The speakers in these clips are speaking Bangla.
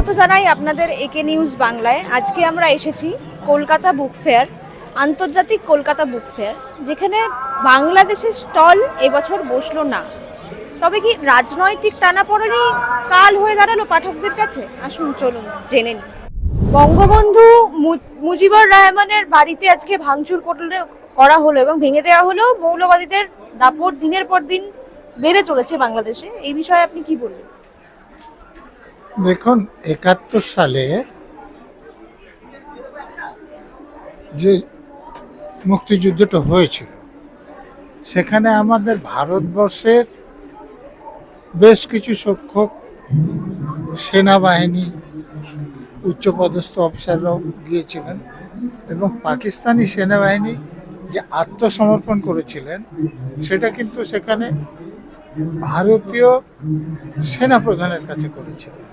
স্বাগত জানাই আপনাদের একে নিউজ বাংলায়। আজকে আমরা এসেছি কলকাতা বুক ফেয়ার, আন্তর্জাতিক কলকাতা বুক ফেয়ার, যেখানে বাংলাদেশের স্টল এবছর বসল না। তবে কি রাজনৈতিক টানাপড়েনই কাল হয়ে দাঁড়াল পাঠকদের কাছে? আসুন, চলুন, জেনে নিন বঙ্গবন্ধু মুজিবুর রহমানের বাড়িতে আজকে ভাঙচুর করা হলো এবং ভেঙে দেওয়া হলো মৌলবাদীদের দাপট দিনের পর দিন বেড়ে চলেছে বাংলাদেশে। এই বিষয়ে আপনি কি বলবেন? দেখুন, একাত্তর সালে যে মুক্তিযুদ্ধটা হয়েছিল, সেখানে আমাদের ভারতবর্ষের বেশ কিছু সংখ্যক সেনাবাহিনী, উচ্চপদস্থ অফিসাররাও গিয়েছিলেন এবং পাকিস্তানি সেনাবাহিনী যে আত্মসমর্পণ করেছিলেন, সেটা কিন্তু সেখানে ভারতীয় সেনাপ্রধানের কাছে করেছিলেন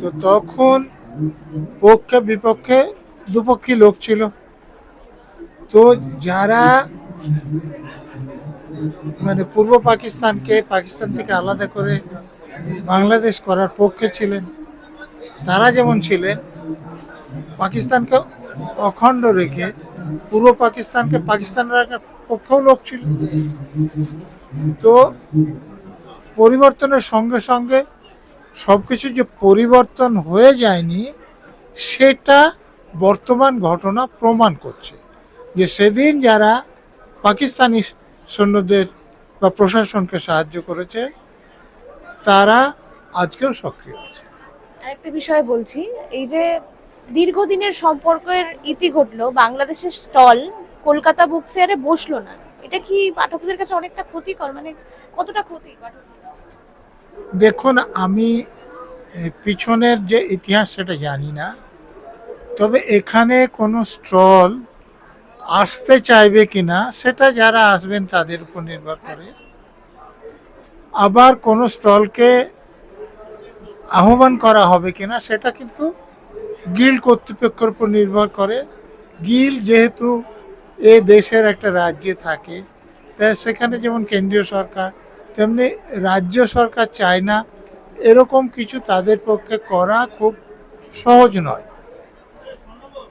তো তখন পক্ষে, বিপক্ষে দুপক্ষী লোক ছিল। তো যারা মানে পূর্ব পাকিস্তানকে, পাকিস্তান থেকে আলাদা করে বাংলাদেশ করার পক্ষে ছিলেন, তারা যেমন ছিলেন, পাকিস্তানকে অখণ্ড রেখে পূর্ব পাকিস্তানকে পাকিস্তান রাখার পক্ষেও লোক ছিল। তো পরিবর্তনের সঙ্গে সঙ্গে সব কিছু যে পরিবর্তন হয়ে যায়নি, সেটা বর্তমান ঘটনা প্রমাণ করছে। যে সেদিন যারা পাকিস্তানি সৈন্যদের বা প্রশাসনকে সাহায্য করেছে, তারা আজকেও সক্রিয় আছে। আরেকটা বিষয় বলছি, এই যে দীর্ঘদিনের সম্পর্কের ইতি ঘটলো, বাংলাদেশের স্টল কলকাতা বুক ফেয়ারে বসল না। এটা কি পাঠকদের কাছে অনেকটা ক্ষতিকর? মানে কতটা ক্ষতি? দেখুন, আমি পিছনের যে ইতিহাস সেটা জানি না। তবে এখানে কোনো স্টল আসতে চাইবে কিনা, সেটা যারা আসবেন তাদের উপর নির্ভর করে। আবার কোনো স্টলকে আহ্বান করা হবে কিনা, সেটা কিন্তু গিল্ড কর্তৃপক্ষের উপর নির্ভর করে। গিল যেহেতু এ দেশের একটা রাজ্যে থাকে তাই সেখানে যেমন কেন্দ্রীয় সরকার, তেমনি রাজ্য সরকার চায় না, এরকম কিছু তাদের পক্ষে করা খুব সহজ নয়।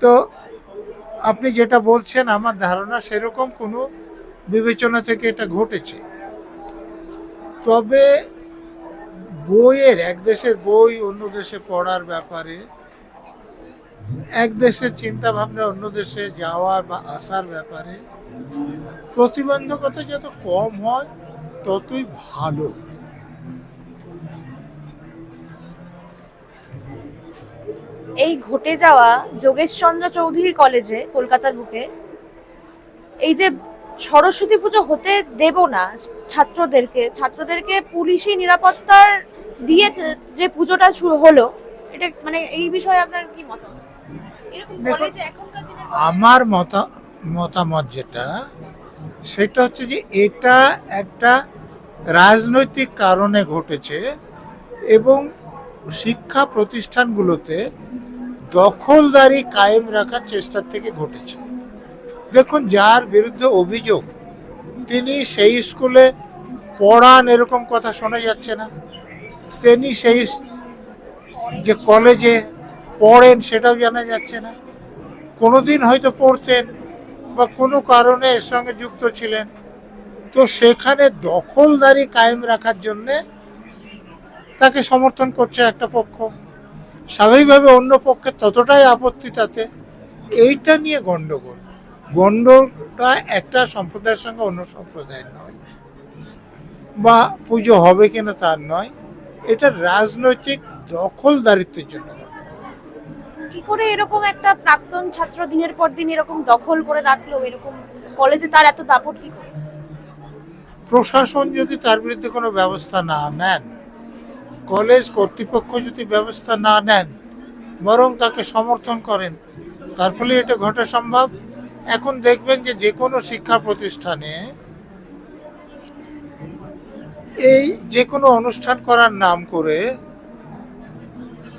তো আপনি যেটা বলছেন, আমার ধারণা সেরকম কোনো বিবেচনা থেকে এটা ঘটেছে। তবে বইয়ের, এক দেশের বই অন্য দেশে পড়ার ব্যাপারে এক দেশের চিন্তা ভাবনা অন্য দেশে যাওয়ার বা আসার ব্যাপারে প্রতিবন্ধকতা যত কম হয়, ততই ভালো। এই ঘটে যাওয়া যোগেশচন্দ্র চৌধুরী কলেজে, কলকাতার বুকে, এই যে সরস্বতী পুজো হতে দেব না, ছাত্রদেরকে ছাত্রদেরকে পুলিশি নিরাপত্তার দিয়ে যে- পুজোটা শুরু হলো, এটা মানে এই বিষয়ে আপনার কি মতামত? দেখুন, আমার মতা মতামত যেটা সেটা হচ্ছে যে এটা একটা রাজনৈতিক কারণে ঘটেছে এবং শিক্ষা প্রতিষ্ঠানগুলোতে দখলদারি কায়েম রাখার চেষ্টা থেকে ঘটেছে। দেখুন যার বিরুদ্ধে অভিযোগ তিনি সেই স্কুলে পড়ান এরকম কথা শোনা যাচ্ছে না। তিনি সেই যে কলেজে পড়েন সেটাও জানা যাচ্ছে না। কোনোদিন হয়তো পড়তেন বা কোনো কারণে এর সঙ্গে যুক্ত ছিলেন। তো সেখানে দখলদারি কায়েম রাখার জন্যে তাকে সমর্থন করছে একটা পক্ষ। স্বাভাবিকভাবে অন্য পক্ষের ততটাই আপত্তি তাতে। এইটা নিয়ে গণ্ডগোল গণ্ডটা একটা সম্প্রদায়ের সঙ্গে অন্য সম্প্রদায়ের নয়। বা পুজো হবে কিনা তার নয়। এটা রাজনৈতিক দখলদারিত্বের জন্য। কি করে এরকম একটা প্রাক্তন ছাত্র দিনের পর দিন এরকম দখল করে রাখল এরকম কলেজে তার এত দাপট কি করে? প্রশাসন যদি তার বিরুদ্ধে কোনো ব্যবস্থা না নেন, কলেজ কর্তৃপক্ষ যদি ব্যবস্থা না নেন, বরং তাকে সমর্থন করেন, তার ফলে এটা ঘটা সম্ভব। এখন দেখবেন যে যে কোনো শিক্ষা প্রতিষ্ঠানে এই যে কোনো অনুষ্ঠান করার নাম করে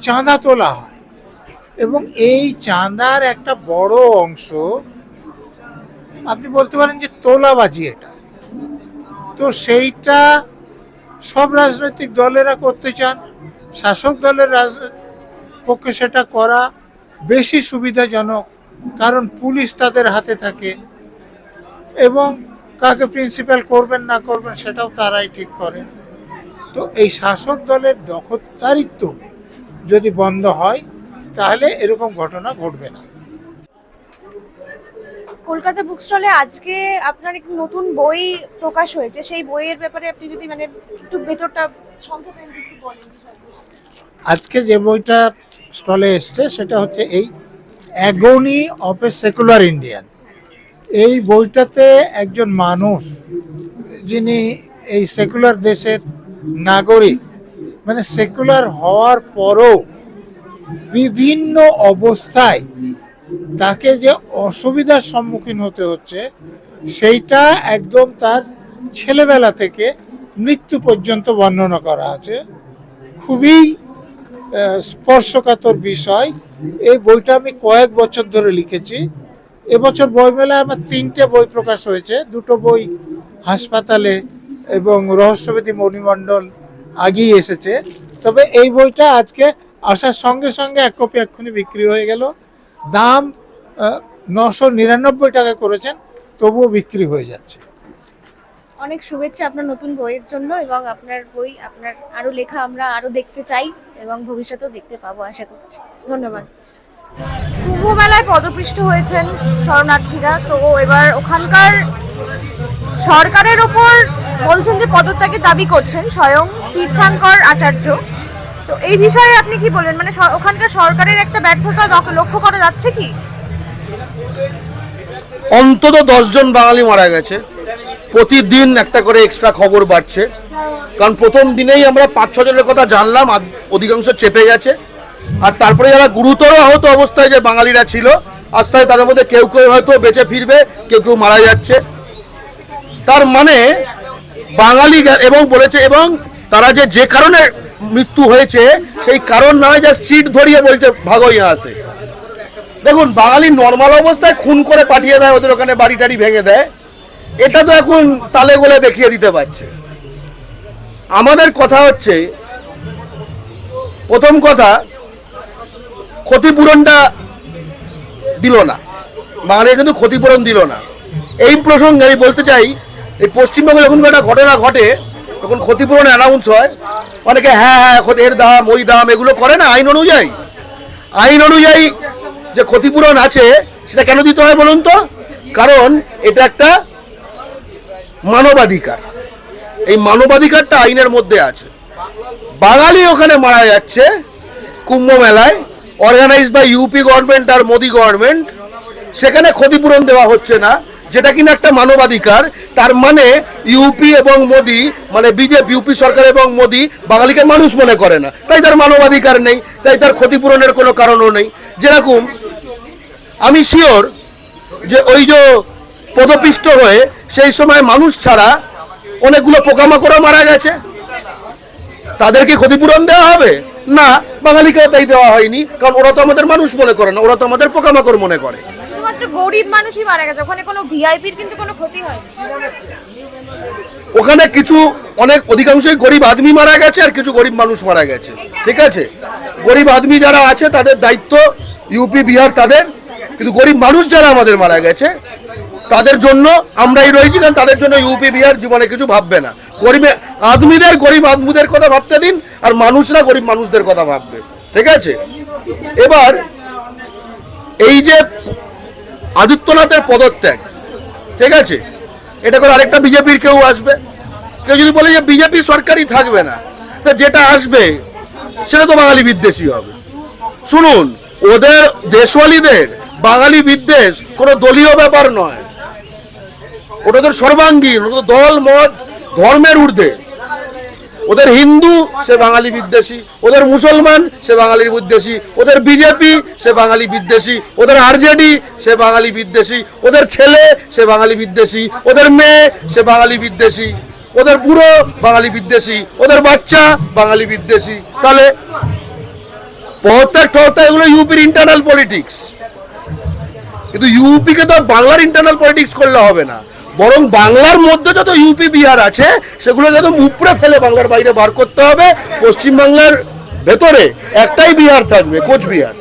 চাঁদা তোলা হয়। এবং এই চাঁদার একটা বড় অংশ, আপনি বলতে পারেন যে তোলাবাজি এটা। তো সেইটা সব রাজনৈতিক দলেরা করতে চান, শাসক দলের পক্ষে সেটা করা বেশি সুবিধাজনক, কারণ পুলিশ তাদের হাতে থাকে এবং কাকে প্রিন্সিপাল করবেন, না করবেন সেটাও তারাই ঠিক করেন তো এই শাসক দলের দখলদারিত্ব যদি বন্ধ হয় তাহলে এরকম ঘটনা ঘটবে না। কলকাতা বুক স্টলে আজকে আপনার একটি নতুন বই প্রকাশ হয়েছে। সেই বইয়ের ব্যাপারে আপনি যদি মানে একটু ভেতরটা সংক্ষেপে একটু বলেন। আজকে যে বইটা স্টলে এসছে সেটা হচ্ছে এই agony of a secular Indian এই বইটাতে একজন মানুষ যিনি এই সেকুলার দেশের নাগরিক মানে সেকুলার হওয়ার পরও বিভিন্ন অবস্থায় তাকে যে অসুবিধার সম্মুখীন হতে হচ্ছে, সেইটা একদম তার ছেলেবেলা থেকে মৃত্যু পর্যন্ত বর্ণনা করা আছে। খুবই স্পর্শকাতর বিষয়। এই বইটা আমি কয়েক বছর ধরে লিখেছি। এবছর বইমেলায় আমার তিনটে বই প্রকাশ হয়েছে। দুটো বই হাসপাতালে এবং রহস্যবেদী মণিমণ্ডল আগেই এসেছে। তবে এই বইটা আজকে আসার সঙ্গে সঙ্গে এক কপি এক্ষুনি বিক্রি হয়ে গেল। দাম নশো নিরানব্বই টাকা করেছেন তবুও বিক্রি হয়ে যাচ্ছে। অনেক শুভেচ্ছা আপনার নতুন বইয়ের জন্য এবং আপনার বই আপনার আরও লেখা আমরা আরও দেখতে চাই এবং ভবিষ্যতেও দেখতে পাবো আশা করছি। ধন্যবাদ। কুম্ভ মেলায় পদপৃষ্ট হয়েছেন শরণার্থীরা। তো এবার ওখানকার সরকারের ওপর বলছেন যে পদত্যাগের দাবি করছেন স্বয়ং তীর্থাঙ্কর আচার্য। তো এই বিষয়ে আপনি কি বলেন? মানে ওখানকার সরকারের একটা ব্যর্থতা লক্ষ্য- করা যাচ্ছে কি? অন্তত দশজন বাঙালি মারা গেছে। প্রতিদিন একটা করে এক্সট্রা খবর বাড়ছে। কারণ প্রথম দিনেই আমরা পাঁচ ছজনের কথা জানলাম অধিকাংশ চেপে গেছে। আর তারপরে যারা গুরুতর আহত অবস্থায় যে বাঙালিরা ছিল আস্তে আস্তে তাদের মধ্যে কেউ কেউ হয়তো বেঁচে ফিরবে, কেউ কেউ মারা যাচ্ছে। তার মানে বাঙালি এবং বলেছে, এবং তারা যে যে কারণে মৃত্যু হয়েছে, সেই কারণ নয় যে সিট ধরিয়ে বলছে ভাগইয়া আছে। দেখুন, বাঙালি নর্মাল অবস্থায় খুন করে পাঠিয়ে দেয়, ওদের ওখানে বাড়ি টাড়ি ভেঙে দেয়। এটা তো এখন তালে গোলে দেখিয়ে দিতে পারছে। আমাদের কথা হচ্ছে, প্রথম কথা, ক্ষতিপূরণটা দিল না। বাঙালি কিন্তু ক্ষতিপূরণ দিল না। এই প্রসঙ্গে আমি বলতে চাই, এই পশ্চিমবঙ্গে যখন একটা ঘটনা ঘটে তখন ক্ষতিপূরণ অ্যানাউন্স হয় অনেকে হ্যাঁ হ্যাঁ এর দাম, ওই দাম, এগুলো করে না, আইন অনুযায়ী। আইন অনুযায়ী যে ক্ষতিপূরণ আছে, সেটা কেন দিতে হয় বলুন তো? কারণ এটা একটা মানবাধিকার। এই মানবাধিকারটা আইনের মধ্যে আছে। বাঙালি ওখানে মারা যাচ্ছে কুম্ভ মেলায় অর্গানাইজ বাই ইউপি গভর্নমেন্ট আর মোদি গভর্নমেন্ট সেখানে ক্ষতিপূরণ দেওয়া হচ্ছে না। যেটা কিনা একটা মানবাধিকার, তার মানে ইউপি এবং মোদি মানে বিজেপি, ইউপি সরকার এবং মোদি বাঙালিকে মানুষ মনে করে না। তাই তার মানবাধিকার নেই, তাই তার ক্ষতিপূরণের কোনো কারণও নেই। যেরকম আমি শিওর যে ওই যে পদপিষ্ট হয়ে সেই সময় মানুষ ছাড়া অনেকগুলো পোকামাকড়ও মারা গেছে। তাদেরকে ক্ষতিপূরণ দেওয়া হবে? না, বাঙালিকেও তাই দেওয়া হয়নি, কারণ ওরা তো আমাদের মানুষ মনে করে না, ওরা তো আমাদের পোকামাকড় মনে করে। শুধুমাত্র গরিব মানুষই মারা গেছে। ওখানে কোনো ভিআইপির কিন্তু কোনো ক্ষতি হয় ওখানে কিছু অনেক অধিকাংশই গরিব আদমি মারা গেছে আর কিছু গরিব মানুষ মারা গেছে। ঠিক আছে? গরিব আদমি যারা আছে, তাদের দায়িত্ব ইউপি বিহার তাদের। কিন্তু গরিব মানুষ যারা আমাদের মারা গেছে, তাদের জন্য আমরাই রয়েছি, কারণ তাদের জন্য ইউপি বিহার জীবনে কিছু ভাববে না। গরিব আদমিদের গরিব আদমিদের কথা ভাবতে দিন, আর মানুষরা গরিব মানুষদের কথা ভাববে। ঠিক আছে? এবার এই যে আদিত্যনাথের পদত্যাগ। ঠিক আছে? এটা করে আরেকটা বিজেপির কেউ আসবে? কেউ যদি বলে যে বিজেপি সরকারই থাকবে না, তা যেটা আসবে সেটা তো বাঙালি বিদ্বেষী হবে। শুনুন, ওদের দেশওয়ালিদের, বাঙালি বিদ্বেষ কোনো দলীয় ব্যাপার নয়। ওটা তো সর্বাঙ্গীন, ওটা দল, মত, ধর্মের ঊর্ধ্বে। ওদের হিন্দু, সে বাঙালি বিদ্বেষী। ওদের মুসলমান, সে বাঙালির বিদ্বেষী। ওদের বিজেপি, সে বাঙালি বিদ্বেষী। ওদের আরজেডি, সে বাঙালি বিদ্বেষী। ওদের ছেলে, সে বাঙালি বিদ্বেষী। ওদের মেয়ে, সে বাঙালি বিদ্বেষী। ওদের বুড়ো, বাঙালি বিদ্বেষী। ওদের বাচ্চা, বাঙালি বিদ্বেষী। তাহলে পদত্যাগ টহত্যাগ এগুলো ইউপির ইন্টারনাল পলিটিক্স কিন্তু ইউপিকে তো বাংলার ইন্টারনাল পলিটিক্স করলে হবে না। বরং বাংলার মধ্যে যত ইউপি, বিহার আছে, সেগুলো যত উপরে ফেলে বাংলার বাইরে বার করতে হবে, পশ্চিমবাংলার ভেতরে একটাই বিহার থাকবে, কোচবিহার।